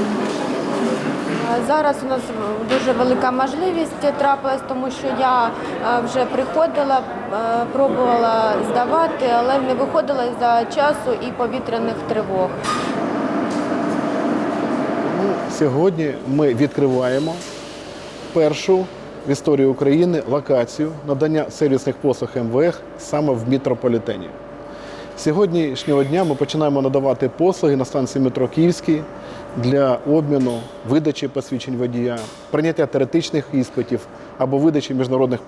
Е, Зараз у нас дуже велика можливість трапилась, тому що я е, вже приходила, е, пробувала здавати, але не виходила із-за часу і повітряних тривог. Ну, Сьогодні ми відкриваємо першу в історії України локацію надання сервісних послуг МВФ саме в метрополітені. Сьогоднішнього дня ми починаємо надавати послуги на станції метро Київський для обміну, видачі посвідчень водія, прийняття теоретичних іспитів або видачі міжнародних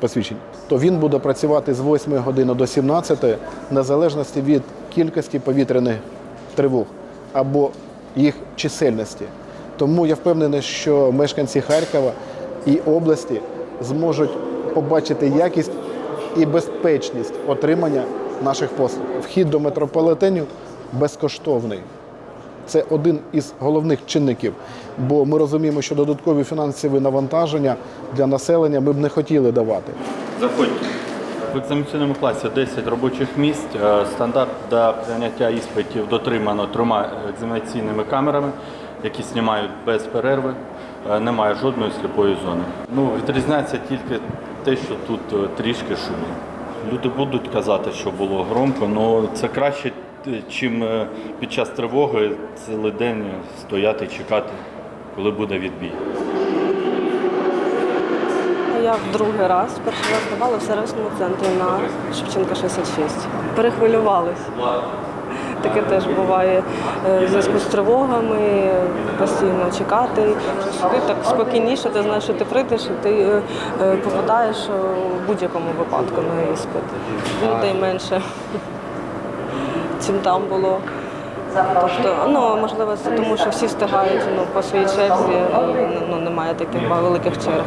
посвідчень. То він буде працювати з 8 години до 17 в залежності від кількості повітряних тривог або їх чисельності. Тому я впевнений, що мешканці Харкова і області зможуть побачити якість і безпечність отримання наших послуг. Вхід до метрополітенів безкоштовний. Це один із головних чинників, бо ми розуміємо, що додаткові фінансові навантаження для населення ми б не хотіли давати. Заходьте. В екзаменаційному класі 10 робочих місць. Е, Стандарт для прийняття іспитів дотримано трьома екзаменаційними камерами, які знімають без перерви. Е, Немає жодної сліпої зони. Ну, відрізняється тільки те, що тут е, трішки шумно. Люди будуть казати, що було громко, але це краще, чим е, під час тривоги цілий день стояти і чекати, коли буде відбій. Я в другий раз, перший раз давала в сервісному центрі на Шевченка 66. Перехвилювалась. Таке теж буває е, в зв'язку з тривогами, постійно чекати. Сюди так спокійніше, ти знаєш, що ти прийдеш і ти е, попадаєш в будь-якому випадку на іспит. Людей менше, чим там було. Тобто, ну можливо, це тому, що всі встигають ну, по своїй черзі, ну, немає таких великих черг.